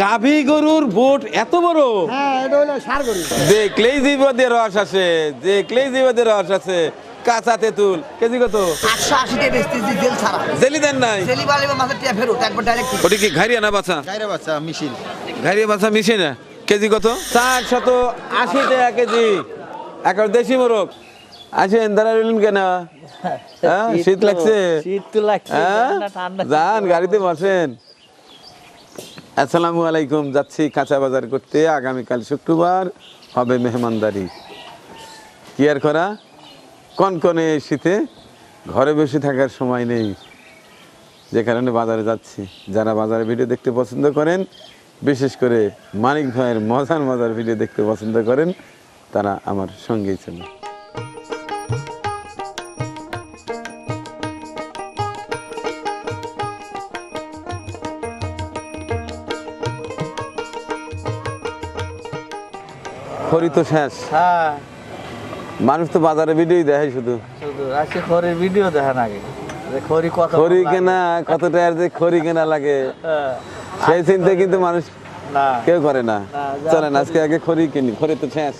গাভী গরুর বোট এত বড়? হ্যাঁ দেখলেই রস আসে দেখলেই রস আছে কাঁচা তেঁতুল কেজি কত? আটশো আশিতে বেচতেছি জেল ছাড়া। জেলি দেন নাই? জেলি বালে মাছের টিয়া ফেরত একবার ডাইরেক্ট ওটি কি ঘাড়িয়া না বাছা? মিছিল ঘাড়িয়া বাছা মিশে না? কেজি কত? চার শত আশি টাকা কেজি। একবার দেশি মোরগ। আসেন দাঁড়া রইলেন কেন? হ্যাঁ শীত লাগছে। শীত তো লাগছে হ্যাঁ? যান গাড়িতে বসেন। আসসালামু আলাইকুম, যাচ্ছি কাঁচা বাজার করতে। আগামীকাল শুক্রবার হবে মেহমানদারি। কি আর করা? কনকনে শীতে ঘরে বসে থাকার সময় নেই। যে কারণে বাজারে যাচ্ছি। যারা বাজারে ভিডিও দেখতে পছন্দ করেন, বিশেষ করে মানিক ভাইয়ের মজার মজার ভিডিও দেখতে পছন্দ করেন, তারা আমার সঙ্গেই চলে খড়ি তো শেষ। হ্যাঁ। মানুষ তো বাজারে ভিডিওই দেখে শুধু। শুধু আজকে খড়ির ভিডিও দেখেন আগে খড়ি কত খড়ি কেনা কত টাকার যে খড়ি কেনা লাগে। হ্যাঁ, সেই চিন্তা কিন্তু মানুষ কেউ করে না। না, চলেন আজকে আগে খড়ি কিনি খড়ি তো শেষ।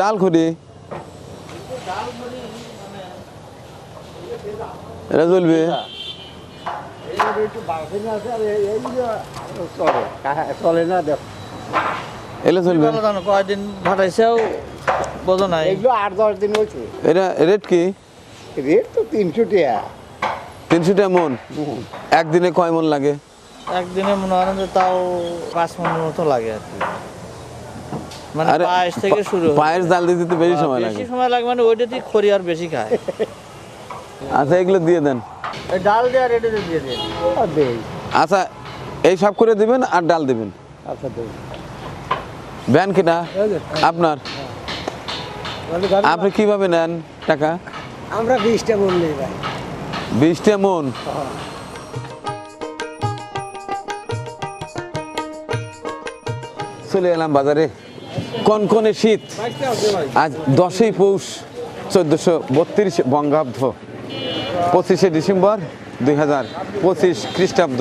ডাল খড়ি। এটা চলবে চলে। না দেখ। এলে চলবে। ভালো জানো কয়দিন ভাটাইছেও বোঝো নাই। এগুলো আট দশ দিন হয়েছে। এটা রেট কি? রেট তো তিনশো টাকা তিনশো টাকা মন। একদিনে কয় মন লাগে? একদিনে মনে করেন যে তাও পাঁচ মিনিট মতো লাগে আর কি। মানে আরে পায়েস থেকে শুরু। হয়। পায়ের জাল দিতে বেশি সময় লাগে। বেশি সময় লাগে মানে ওইটাতেই খড়ি আর বেশি খায়। আচ্ছা এগুলো দিয়ে দেন। ডাল দিয়ে আর দিয়ে দিন। আচ্ছা এই সব করে দিবেন আর ডাল দিবেন? আচ্ছা ভ্যান কিনা আপনার? আপনি কীভাবে নেন টাকা? আমরা বিশটা বললি ভাই। বিশটা মন? চলে এলাম বাজারে। কনকনে শীত? আজ দশই পৌষ চোদ্দশো বত্রিশ বঙ্গাব্দ। পঁচিশে ডিসেম্বর দুই হাজার পঁচিশ খ্রিস্টাব্দ।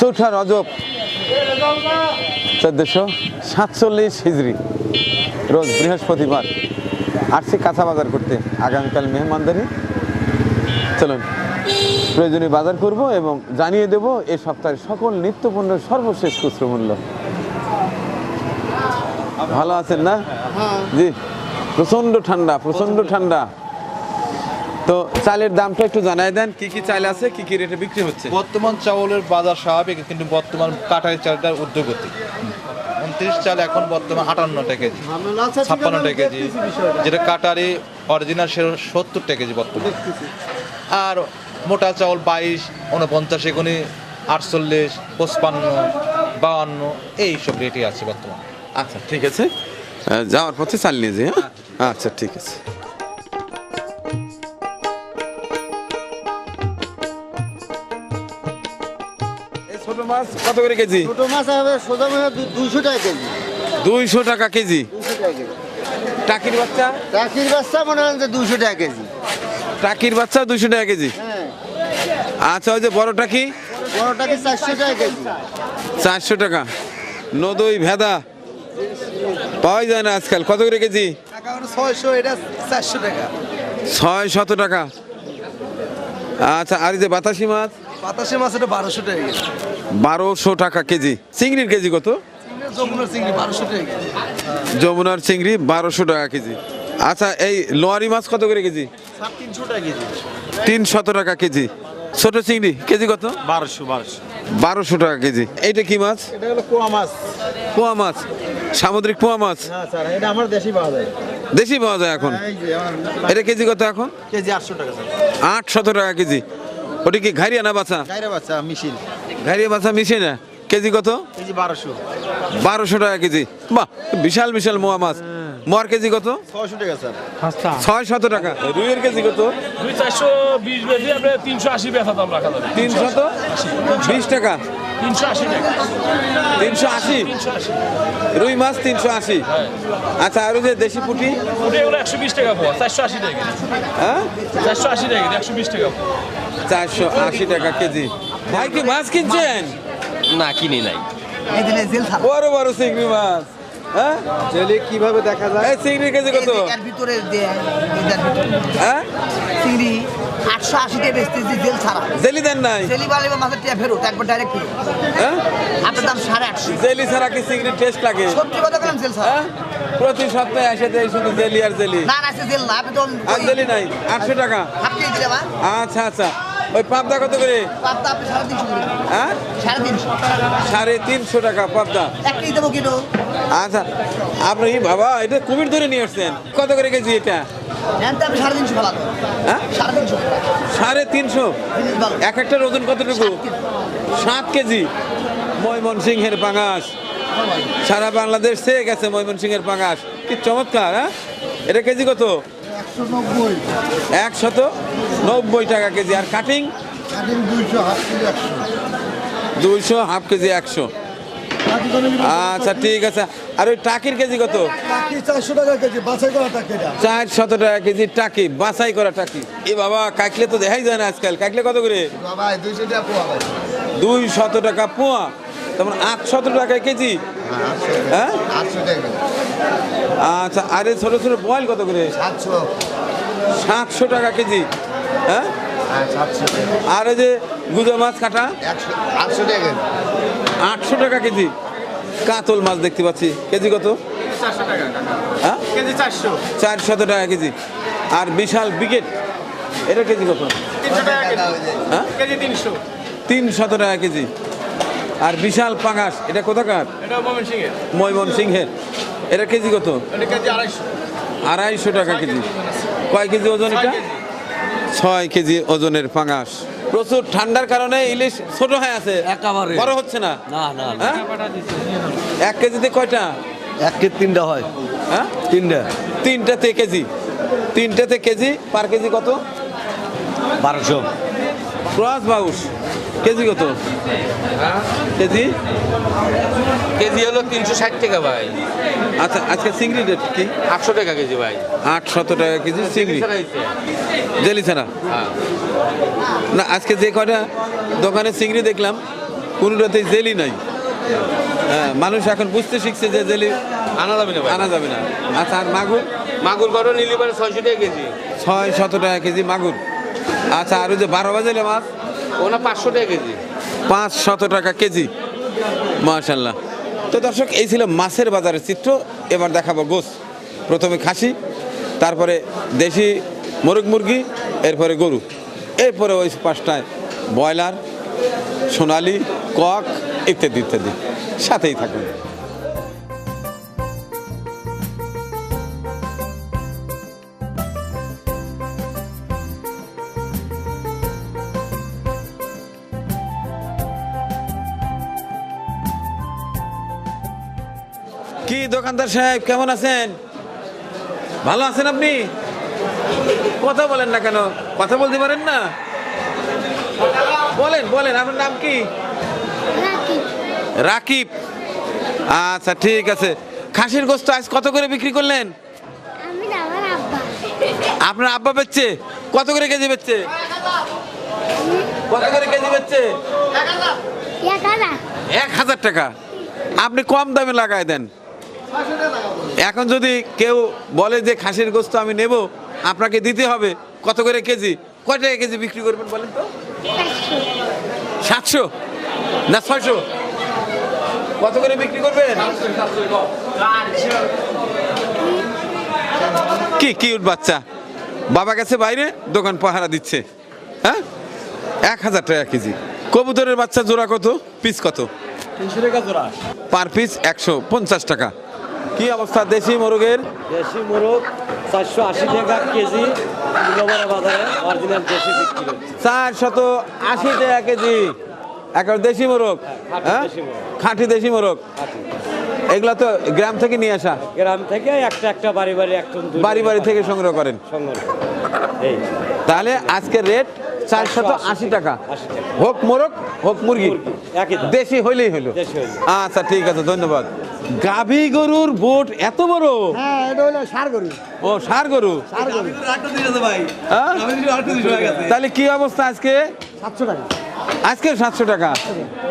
চৌঠা রজব চোদ্দশো সাতচল্লিশ হিজড়ি রোজ বৃহস্পতিবার। আসছি কাঁচা বাজার করতে আগামীকাল মেহমানদারি। চলুন প্রয়োজনীয় বাজার করব এবং জানিয়ে দেব এ সপ্তাহের সকল নিত্যপণ্য সর্বশেষ খুচরো মূল্য ভালো আছেন না? জি প্রচণ্ড ঠান্ডা প্রচণ্ড ঠান্ডা। তো চালের দামটা একটু জানাই দেন কি কি চাল আছে কি কি রেটে বিক্রি হচ্ছে? বর্তমান চাউলের বাজার স্বাভাবিক কিন্তু বর্তমান কাটারি চালটার উদ্যোগতি উনত্রিশ চাল এখন বর্তমান আটান্ন টাকা কেজি ছাপ্পান্ন টাকা কেজি যেটা কাটারি অরিজিনাল সে সত্তর টাকা কেজি বর্তমান। আর মোটা চাউল বাইশ উনপঞ্চাশ এগুনি আটচল্লিশ পঁচপান্ন বাউান্ন এইসব রেটই আছে বর্তমান। আচ্ছা ঠিক আছে। যাওয়ার পথে চাল নিয়ে যাই হ্যাঁ? আচ্ছা ঠিক আছে। মাছ কত করে কেজি? ছোট মাছ হবে সোজা মাছ দুইশো টাকা কেজি। দুইশো টাকা কেজি। দুশো টাকা কেজি। টাকির বাচ্চা? টাকির বাচ্চা মনে হয় যে দুশো টাকা কেজি। টাকির বাচ্চা দুইশো টাকা কেজি? হ্যাঁ। আচ্ছা ওই যে বড় টাকি? বড় টাকি চারশো টাকা কেজি। চারশো টাকা। নদই ভেদা। পাওয়া যায় না আজকাল। কত করে কেজি? ছয়শো এটা চারশো টাকা। ছয় শত টাকা। আচ্ছা আর এই যে বাতাসি মাছ? বাতাসে মাছ এটা বারোশো টাকা কেজি। বারোশো টাকা কেজি। চিংড়ির কেজি কত? যমুনার চিংড়ি বারোশো টাকা কেজি। যমুনার চিংড়ি বারোশো টাকা কেজি। আচ্ছা এই লোয়ারি মাছ কত করে কেজি? তিনশো টাকা কেজি। তিনশত টাকা কেজি। ছোট চিংড়ি কেজি কত? বারোশো বারোশো। বারোশো টাকা কেজি। এইটা কি মাছ? এটা হলো কোয়া মাছ। পোয়া মাছ। সামুদ্রিক পোয়া মাছ। এটা আমার দেশি পাওয়া যায়। দেশি পাওয়া যায় এখন? এটা কেজি কত এখন? কেজি আটশো টাকা আটশত টাকা কেজি। ওটা কি ঘাড়িয়া না বাছা? গাইরে বাচ্চা ঘাড়িয়া বাছা মিশে না কেজি কত? কেজি বারোশো। বারোশো টাকা কেজি। বাহ বিশাল বিশাল মোয়া মাছ। মোয়ার কেজি কত? ছয়শো টাকা স্যার। ছয় শত টাকা। রুইয়ের কেজি কত? দুই চারশো বিশ আপনি তিনশো আশি বেচা দাম রাখা যাবে। তিনশত বিশ টাকা। তিনশো আশি টাকা। তিনশো আশি? তিনশো আশি। রুই মাছ তিনশো আশি। আচ্ছা আর ওই যে দেশি পুঁটি? ওটা এগুলো একশো বিশ টাকা পোয়া চারশো আশি টাকা কেজি। হ্যাঁ? চারশো আশি টাকা কেজি একশো বিশ টাকা পোয়া। চারশো আশি টাকা কেজি। ভাই কি মাছ কিনছেন? না কিনি নাই। বড় বড় চিংড়ি মাছ। হ্যাঁ? জেলে কীভাবে দেখা যায়? এই কেজি কত? ভিতরে দিয়ে এটার ভিতরে। হ্যাঁ? চিংড়ি আটশো বেচতেছি জেল ছাড়া। জেলি দেন নাই? জেলি বালি বা মাছের টিয়া ফেরত একবার ডাইরেক্ট ফেরত হ্যাঁ? আপনার দাম সাড়ে আটশো। জেলি ছাড়া কি চিংড়ি টেস্ট লাগে? সত্যি কথা বললাম জেল ছাড়া? প্রতি সপ্তাহে এসে দেয় শুধু জেলি আর জেলি। না না জেল না আপনি তো আর জেলি নাই? আটশো টাকা? আচ্ছা আচ্ছা। ওই পাবদা কত করে? পাবদা আপনি সাড়ে তিনশো করে। হ্যাঁ? সাড়ে তিনশো। সাড়ে তিনশো টাকা পাবদা। দেবো কিলো আচ্ছা আপনি বাবা এটা কুমির ধরে নিয়ে আসছেন। কত করে কেজি এটা? সাড়ে তিনশো হ্যাঁ? সাড়ে তিনশো। এক একটার ওজন কতটুকু? সাত কেজি। ময়মনসিংহের পাঙাশ। সারা বাংলাদেশ থেকে গেছে ময়মনসিংহের পাঙাশ। কি চমৎকার হ্যাঁ? এটা কেজি কত? একশত নব্বই টাকা কেজি। আর কাটিং দুইশো হাফ কেজি একশো। আচ্ছা ঠিক আছে। আর ওই টাকির কেজি কত? চারশো টাকা কেজি টাকা চার শত টাকা কেজি টাকি বাছাই করা টাকি। এ বাবা কাকলে তো দেখাই যায় না আজকাল। কাকলে কত করে? ভাই দুইশো টাকা পোয়া ভাই। দুই শত টাকা কেজি? হ্যাঁ আচ্ছা আরে ছোট ছোট বয়েল কত করে? সাতশো। সাতশো টাকা কেজি। হ্যাঁ? হ্যাঁ আর এই যে গুজো মাছ কাটা? আটশো টাকা আটশো টাকা কেজি। কাতল মাছ দেখতে পাচ্ছি। কেজি কত? হ্যাঁ? কেজি চারশো। চারশত টাকা কেজি। আর বিশাল বিকেট এটা কেজি কত? টাকা কেজি। হ্যাঁ কেজি তিনশো। তিন শত টাকা কেজি। আর বিশাল পাঙাশ এটা কোথাকার? ময়মন সিংহের এটা কেজি কত? কেজি আড়াইশো। আড়াইশো টাকা কেজি। কয় কেজি ওজন এটা? ছয় কেজি ওজনের পাঙাশ প্রচুর ঠান্ডার কারণে ইলিশ ছোট হয়ে আছে। একেবারে। বড় হচ্ছে না? না না হ্যাঁ? এক কেজিতে কয়টা? এক কেজি তিনটা হয়। হ্যাঁ? তিনটা। তিনটাতে কেজি। তিনটাতে কেজি পার কেজি কত? বারোশো। ক্রস বাউস কেজি কত? কেজি? কেজি হলো তিনশো ষাট টাকা ভাই। আচ্ছা আজকে চিংড়ি রেট কি? আটশো টাকা কেজি ভাই। আট শত টাকা কেজি চিংড়ি। জেলি ছাড়া? হ্যাঁ। না আজকে যে কয়টা দোকানে চিংড়ি দেখলাম কোনোটাতে জেলি নাই। হ্যাঁ মানুষ এখন বুঝতে শিখছে যে জেলি আনা যাবে না ভাই। আনা যাবে না। আচ্ছা আর মাগুর? মাগুর করো নিলি পারে ছয়শো টাকা কেজি। ছয় শত টাকা কেজি মাগুর। আচ্ছা আর ওই যে বারো বাজেলে মাছ? ওনা পাঁচশো টাকা কেজি। পাঁচ শত টাকা কেজি। মাশাল্লাহ তো দর্শক, এই ছিল মাছের বাজারের চিত্র। এবার দেখাবো গোস প্রথমে খাসি, তারপরে দেশি মোরগ মুরগি, এরপরে গরু। এরপরে ওই পাঁচটায় ব্রয়লার, সোনালি, কক, ইত্যাদি ইত্যাদি। সাথেই থাকুন। দোকানদার সাহেব কেমন আছেন? ভালো আছেন আপনি? কথা বলেন না কেন? কথা বলতে পারেন না? বলেন বলেন আপনার নাম কি? রাকিব। আচ্ছা ঠিক আছে। খাসির গোস্ত আজ কত করে বিক্রি করলেন? আপনার আব্বা বেচছে? কত করে কেজি বেচছে? কত করে কেজি বেচছে? এক হাজার টাকা। আপনি কম দামে লাগায় দেন। এখন যদি কেউ বলে যে খাসির গোস্ত আমি নেব আপনাকে দিতে হবে কত করে কেজি? কয় টাকা কেজি বিক্রি করবেন বলেন তো? সাতশো। না ছয়শো? কত করে বিক্রি করবেন? কি কিউট বাচ্চা। বাবা গেছে বাইরে দোকান পাহারা দিচ্ছে। হ্যাঁ? এক হাজার টাকা কেজি। কবুতরের বাচ্চা জোড়া কত? পিস কত? তিনশো টাকা জোড়া। পার পিস একশো পঞ্চাশ টাকা। কি অবস্থা? দেশি মোরগের? দেশি মোরগ চারশো আশি টাকা কেজি বাজারে অরিজিনাল দেশি বিক্রি হচ্ছে। চার শত আশি টাকা কেজি। এখন দেশি মোরগ? খাঁটি হ্যাঁ? দেশি মোরগ। খাঁটি দেশি মোরগ? খাঁটি। এগুলা তো গ্রাম থেকে নিয়ে আসা? গ্রাম থেকে একটা একটা বাড়ি বাড়ি একটু বাড়ি বাড়ি থেকে সংগ্রহ করেন? সংগ্রহ এই। তাহলে আজকের রেট চারশত আশি টাকা। হোক মোরগ হোক মুরগি। একই দেশি হইলেই হইলে। আচ্ছা ঠিক আছে ধন্যবাদ। গাভী গরুর বোট এত বড়? হ্যাঁ এটা হলো সার গরু। ও সার গরু? সার গরু। হ্যাঁ? তাহলে কি অবস্থা আজকে? সাতশো টাকা। আজকে সাতশো টাকা?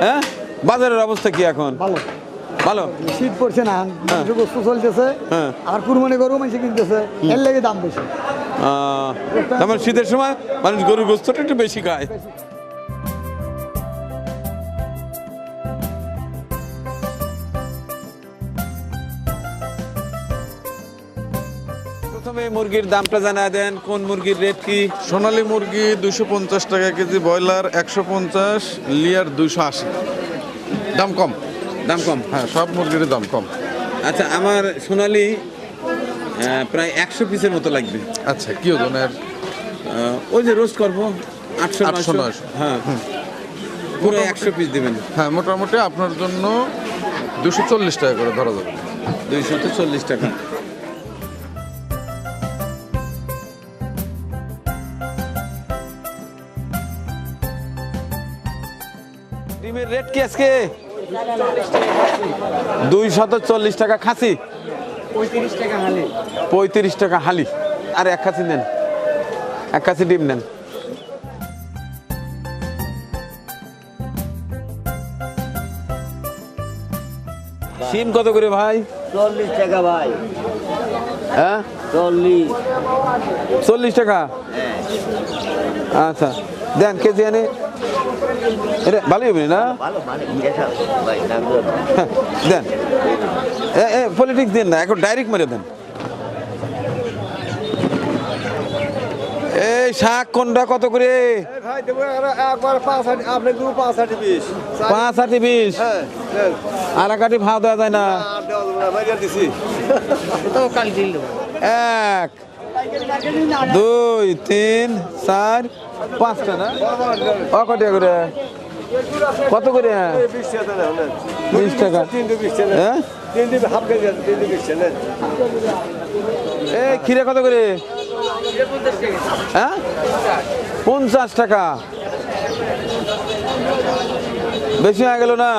হ্যাঁ? বাজারের অবস্থা কি এখন? ভালো। ভালো। শীত পড়ছে না মাংস গোস্ত চলতেছে। হ্যাঁ। আবার কুরবানি গরু মানুষ কিনতেছে। এর লেগে দাম বেশি। তারপর শীতের সময় মানুষ গরুর গোস্তটা একটু বেশি খায়। প্রথমে মুরগির দামটা জানা দেন। কোন মুরগির রেট কি? সোনালী মুরগি দুশো পঞ্চাশ টাকা কেজি ব্রয়লার একশো পঞ্চাশ লিয়ার দুশো আশি। দাম কম। দাম কম? হ্যাঁ সব মুরগির দাম কম। আচ্ছা আমার সোনালি প্রায় একশো পিসের মতো লাগবে। আচ্ছা কি ওজনের ওই যে রোস্ট করব আটশো 800, নয়শো। 900 হ্যাঁ পুরো একশো পিস দেবেন। হ্যাঁ মোটামুটি আপনার জন্য দুশো চল্লিশ টাকা করে ধরা যাবে। দুইশো চল্লিশ টাকা। ডিমের রেট কি আজকে? দুই শত চল্লিশ টাকা খাসি। পঁয়ত্রিশ টাকা হালে। পঁয়ত্রিশ টাকা হালি। আর এক খাসি নেন। এক খাসি ডিম নেন। সিম কত করে ভাই? চল্লিশ টাকা ভাই। হ্যাঁ? চল্লিশ। চল্লিশ টাকা? আচ্ছা। দেন কেজি আনে। এটা ভালোই হবে না? ভালো দেন। এ পলিটিক্স দেন না এখন ডাইরেক্ট মেরে দেন। এই শাক কোনটা কত করে? একবার পাঁচ আটি বিশ। আর কাটি ভাও দেওয়া যায় না। এক দুই তিন চার পাঁচটা না? ও কত করে? কত করে? বিশ টাকা। হ্যাঁ এই খিরে কত করে? হ্যাঁ? পঞ্চাশ টাকা। বেশি হয়ে গেল না?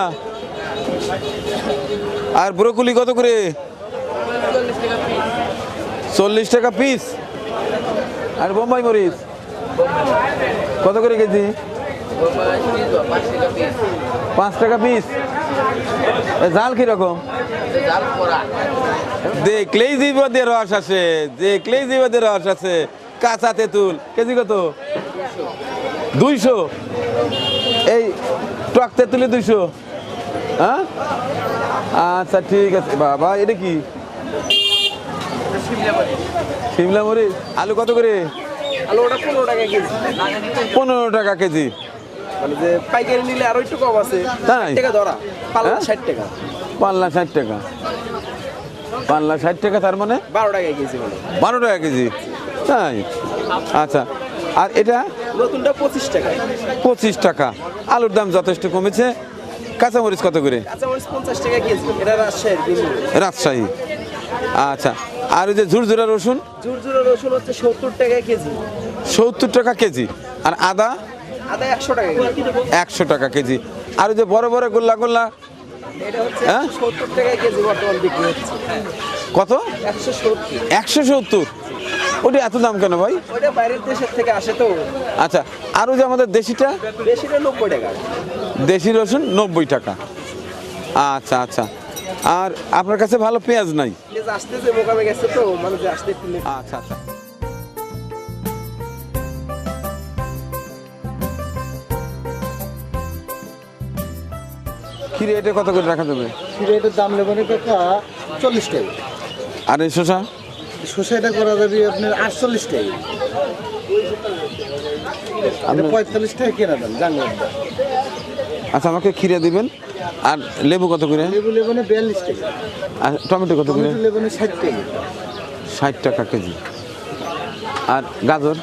আর ব্রোকলি কত করে? চল্লিশ টাকা পিস। আর বোম্বাই মরিচ? কত করে কেজি? পাঁচ টাকা পিস জাল কীরকম? দেখলেই জীবতে রস আছে দেখলেই জীবতে রস আছে। কাঁচা তেঁতুল কেজি কত? দুইশো। এই টক তেঁতুলে দুইশো। হ্যাঁ? আচ্ছা ঠিক আছে। বাবা এটা কি? শিমলা মরিচ। আলু কত করে? আলু ওটা পনেরো টাকা কেজি। পনেরো টাকা কেজি। মানে যে পাইকারি নিলে আরও একটু কম আছে তাই? টাকা ধরা। পাল্লা হ্যাঁ? ষাট টাকা। পাল্লা ষাট টাকা। পাল্লা ষাট টাকা তার মানে? বারো টাকা কেজি মানে। বারো টাকা কেজি। তাই? আচ্ছা। আর এটা? নতুনটা পঁচিশ টাকা। পঁচিশ টাকা। আলুর দাম যথেষ্ট কমেছে। কাঁচামরিচ কত করে? মরিচ পঞ্চাশ টাকা কেজি। এটা রাজশাহীর কিনবো রাজশাহী। আচ্ছা। আর ওই যে ঝুরঝুরা রসুন? ঝুরঝুরা রসুন হচ্ছে সত্তর টাকা কেজি। সত্তর টাকা কেজি। আর আদা? আদা একশো টাকা কেজি। একশো টাকা কেজি। আর ওই যে বড় বড় গোল্লা গোল্লা? হ্যাঁ? সত্তর টাকা কেজি বর্তমান বিক্রি হচ্ছে। কত? একশো সত্তর। একশো সত্তর? ওটি এত দাম কেন ভাই? বাইরের দেশের থেকে আসে তো। আচ্ছা আর ওই যে আমাদের দেশিটা? বেশিটা নব্বই টাকা। দেশি রসুন নব্বই টাকা। আচ্ছা আচ্ছা। আর আপনার কাছে ভালো পেঁয়াজ নাই? মানে। আচ্ছা আচ্ছা। কি রেটে কত করে রাখা যাবে? সিগারেটের দাম নেবেন কাকা? চল্লিশ টাকা। আর এই শসা? করা যাবে আপনার আটচল্লিশ টাকা। আপনি পঁয়তাল্লিশ টাকা কেনা জানলাম। আচ্ছা আমাকে খিরে দিবেন। আর লেবু কত করে? লেবু লেবনে বিয়াল্লিশ টাকা। আর টমেটো কত করে? লেবনে ষাট টাকা। ষাট টাকা কেজি। আর গাজর?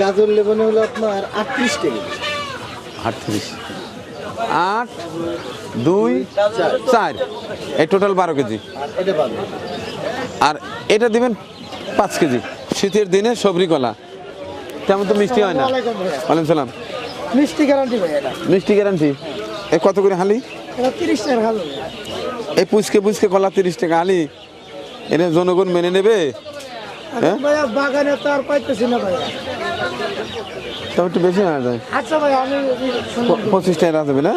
গাজর লেবনে হলো আপনার আটত্রিশ টাকা। আটত্রিশ। আট দুই চার। এই টোটাল বারো কেজি। আর এটা বাদ আর এটা দিবেন পাঁচ কেজি। শীতের দিনে সবরি কলা। তেমন তো মিষ্টি হয় না। ওয়ালাইকুম সালাম। মিষ্টি গ্যারান্টি ভাই এটা। মিষ্টি গ্যারান্টি এ কত করে হালি? এটা তিরিশ টাকার ভালো এই পুচকে পুচকে কলা তিরিশ টাকা হালি। এটা জনগণ মেনে নেবে? হ্যাঁ? ভাইয়া বাগানে তো আর পাইতেছি না ভাইয়া। তবে একটু বেশি হয়ে যায় আচ্ছা ভাই আমি পঁচিশ টাকা যাবে না?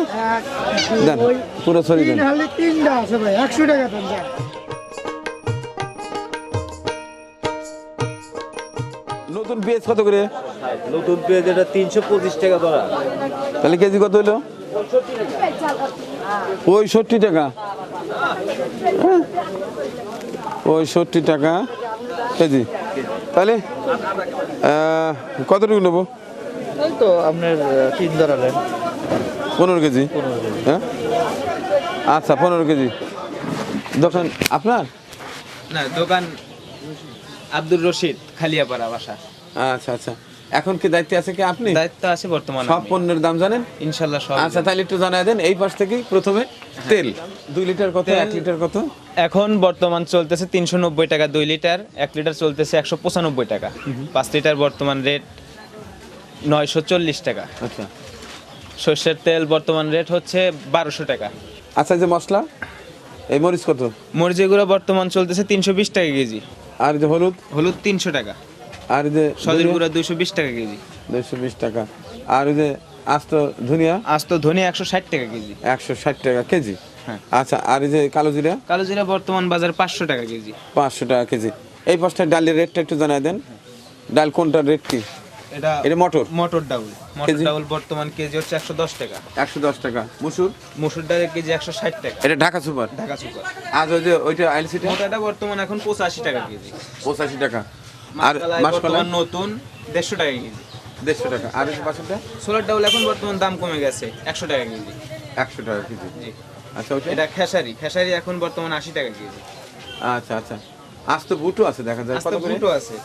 দেন পুরো সরি দেন। তিনটা আছে ভাই একশো টাকা দেন নতুন পেঁয়াজ কত করে? নতুন পেঁয়াজ এটা তিনশো পঁচিশ টাকা ধরা তাহলে কেজি কত হলো পঁয়ষট্টি টাকা। হ্যাঁ? পঁয়ষট্টি টাকা কেজি। তাহলে কতটুকু নেব? এই তো আপনার তিন ধরালেন পনেরো কেজি। হ্যাঁ? আচ্ছা পনেরো কেজি। দোকান আপনার? না দোকান আব্দুর রশিদ খালিয়াপাড়া বাসা। আচ্ছা আচ্ছা। এখন কি দায়িত্বে আছে কি আপনি? দায়িত্ব আছে বর্তমানে সব পণ্যের দাম জানেন? ইনশাল্লাহ সব আচ্ছা তাহলে একটু জানাই দেন এই পাশ থেকেই প্রথমে তেল। দুই লিটার কত এক লিটার কত? এখন বর্তমান চলতেছে তিনশো নব্বই টাকা দুই লিটার এক লিটার চলতেছে একশো পঁচানব্বই টাকা। পাঁচ লিটার বর্তমান রেট নয়শো চল্লিশ টাকা। আচ্ছা। সর্ষের তেল বর্তমান রেট হচ্ছে বারোশো টাকা। আচ্ছা এই যে মশলা এই মরিচ কত? মরিচের গুঁড়ো বর্তমান চলতেছে তিনশো বিশ টাকা কেজি। আর যে হলুদ? হলুদ তিনশো টাকা। আর যে সজের গুঁড়া দুইশো বিশ টাকা কেজি। দুশো বিশ টাকা। আর যে আস্ত ধনিয়া? আজ তো ধনে একশো ষাট টাকা কেজি। একশো ষাট টাকা কেজি? হ্যাঁ। আচ্ছা আর যে কালো জিরা? কালো জিরা বর্তমান বাজার পাঁচশো টাকা কেজি। পাঁচশো টাকা কেজি। এই পাঁচটা ডালের রেটটা একটু জানাই দেন। ডাল কোনটার রেট কি? এটা এটা মটর। মটর ডাউল। মটর? ডাউল বর্তমান কেজি হচ্ছে একশো দশ টাকা। একশো দশ টাকা। মুসুর? মসুর ডালের কেজি একশো ষাট টাকা। এটা ঢাকা সুপার। ঢাকা সুপার। আজ ওই যে ওইটা আইলসিটা মোটাটা বর্তমান এখন পঁচাশি টাকা কেজি। পঁচাশি টাকা। আর মাসকলাই নতুন দেড়শো টাকা কেজি। দেড়শো টাকা। আর এই সোলার ডাউল এখন বর্তমান দাম কমে গেছে একশো টাকা কেজি। একশো টাকা কেজি। জি। আচ্ছা ওইটা এটা খেসারি। খেসারি এখন বর্তমান আশি টাকা কেজি। আচ্ছা আচ্ছা। আজ তো বুটু আছে দেখা যায় কত আস্তে আছে।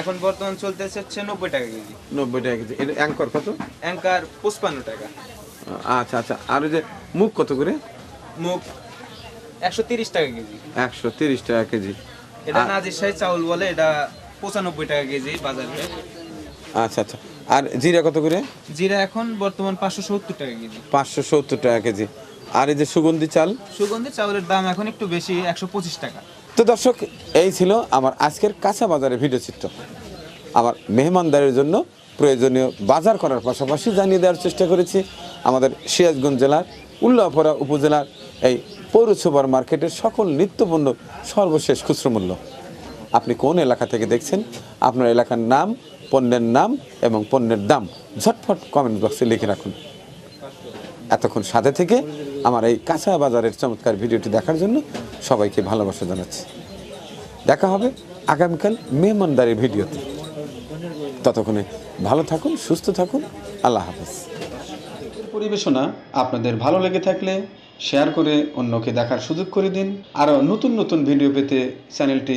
এখন বর্তমান চলতেছে হচ্ছে নব্বই টাকা কেজি। নব্বই টাকা কেজি। এটা অ্যাঙ্কর কত? অ্যাঙ্কার পঁচপান্ন টাকা। আচ্ছা আচ্ছা। আর ওই যে মুখ কত করে? মুখ একশো তিরিশ টাকা কেজি। একশো তিরিশ টাকা কেজি। এটা নাজির শাহী চাউল বলে এটা পঁচানব্বই টাকা কেজি বাজারে আচ্ছা আচ্ছা। আর জিরা কত করে? জিরা এখন বর্তমান পাঁচশো সত্তর টাকা কেজি। পাঁচশো সত্তর টাকা কেজি। আর এই যে সুগন্ধি চাল? সুগন্ধি চাউলের দাম এখন একটু বেশি একশো পঁচিশ টাকা। তো দর্শক এই ছিল আমার আজকের কাঁচা বাজারের ভিডিও চিত্র। আমার মেহমানদারের জন্য প্রয়োজনীয় বাজার করার পাশাপাশি জানিয়ে দেওয়ার চেষ্টা করেছি আমাদের সিরাজগঞ্জ জেলার উল্লাপাড়া উপজেলার এই পৌর সুপার মার্কেটের সকল নিত্যপণ্য সর্বশেষ খুচরো মূল্য। আপনি কোন এলাকা থেকে দেখছেন? আপনার এলাকার নাম, পণ্যের নাম এবং পণ্যের দাম। ঝটফট কমেন্ট বক্সে লিখে রাখুন। এতক্ষণ সাথে থেকে আমার এই কাঁচা বাজারের চমৎকার ভিডিওটি দেখার জন্য সবাইকে ভালোবাসা জানাচ্ছি। দেখা হবে আগামীকাল মেহমানদারের ভিডিওতে। ততক্ষণে ভালো থাকুন, সুস্থ থাকুন। আল্লাহ হাফেজ। পরিবেশনা আপনাদের ভালো লেগে থাকলে শেয়ার করে অন্যকে দেখার সুযোগ করে দিন। আরও নতুন নতুন ভিডিও পেতে চ্যানেলটি